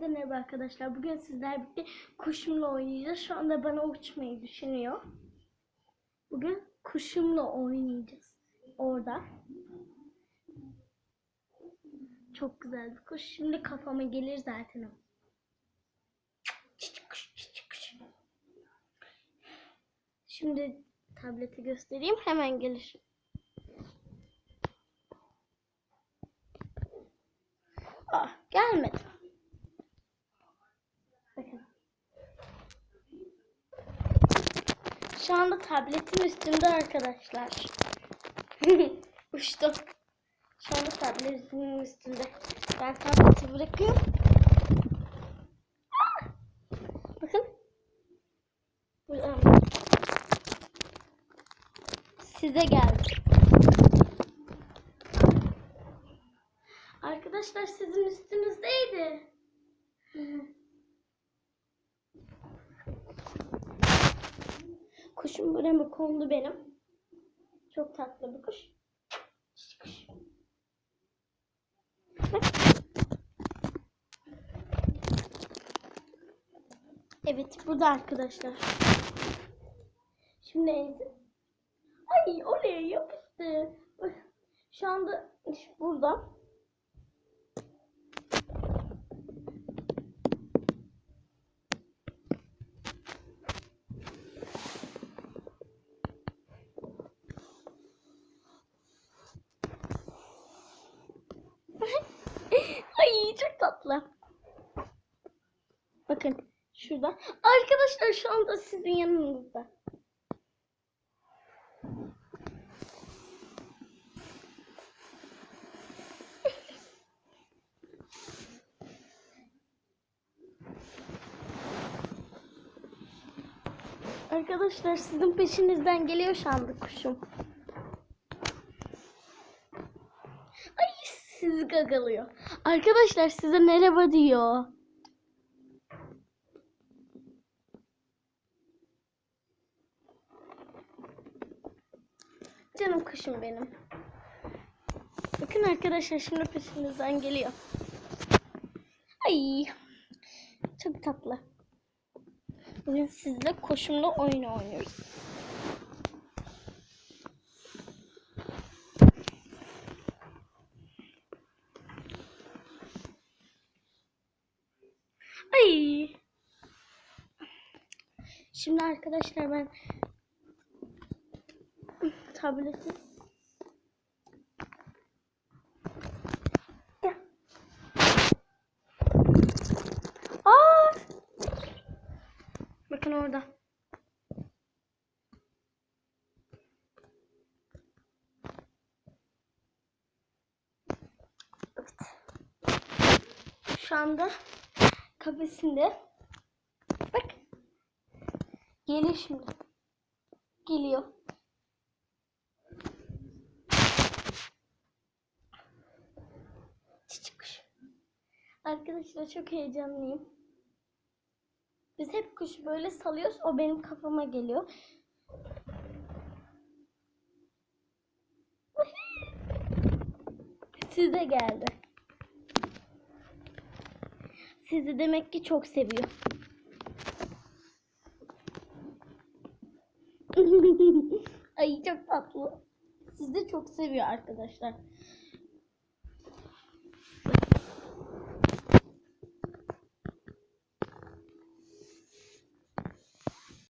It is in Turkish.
Herkese merhaba arkadaşlar. Bugün sizler birlikte kuşumla oynayacağız. Şu anda bana uçmayı düşünüyor. Bugün kuşumla oynayacağız. Orada. Çok güzel bir kuş. Şimdi kafama gelir zaten o. Şimdi tableti göstereyim. Hemen gelir. Ah, gelmedi. Bakın. Şu anda tabletin üstünde arkadaşlar. Uçtu. Şu anda tabletin üstünde. Ben tableti bırakıyorum. Ah! Bakın. Size geldi. Arkadaşlar sizin üstünüzdeydi. Kuşum buraya kondu benim. Çok tatlı bir kuş. Bak. Evet burada arkadaşlar. Şimdi Ezi. Ay oraya yapıştı. Şu anda burada. Ay çok tatlı. Bakın şurada. Arkadaşlar şu anda sizin yanınızda. Arkadaşlar sizin peşinizden geliyor şu anda kuşum. Ay sizi gagalıyor. Arkadaşlar size merhaba diyor. Canım kuşum benim. Bakın arkadaşlar şimdi peşinizden geliyor. Ay çok tatlı. Bugün sizle koşumla oyun oynuyoruz. Ay. Şimdi arkadaşlar ben tableti. Aa! Bakın orada. Evet. Şu anda kafesinde. Bak. Geliyor şimdi. Geliyor. Çiçek. Arkadaşlar çok heyecanlıyım. Biz hep kuşu böyle salıyoruz. O benim kafama geliyor. Size geldi. Sizi demek ki çok seviyor. Ay çok tatlı. Sizi çok seviyor arkadaşlar.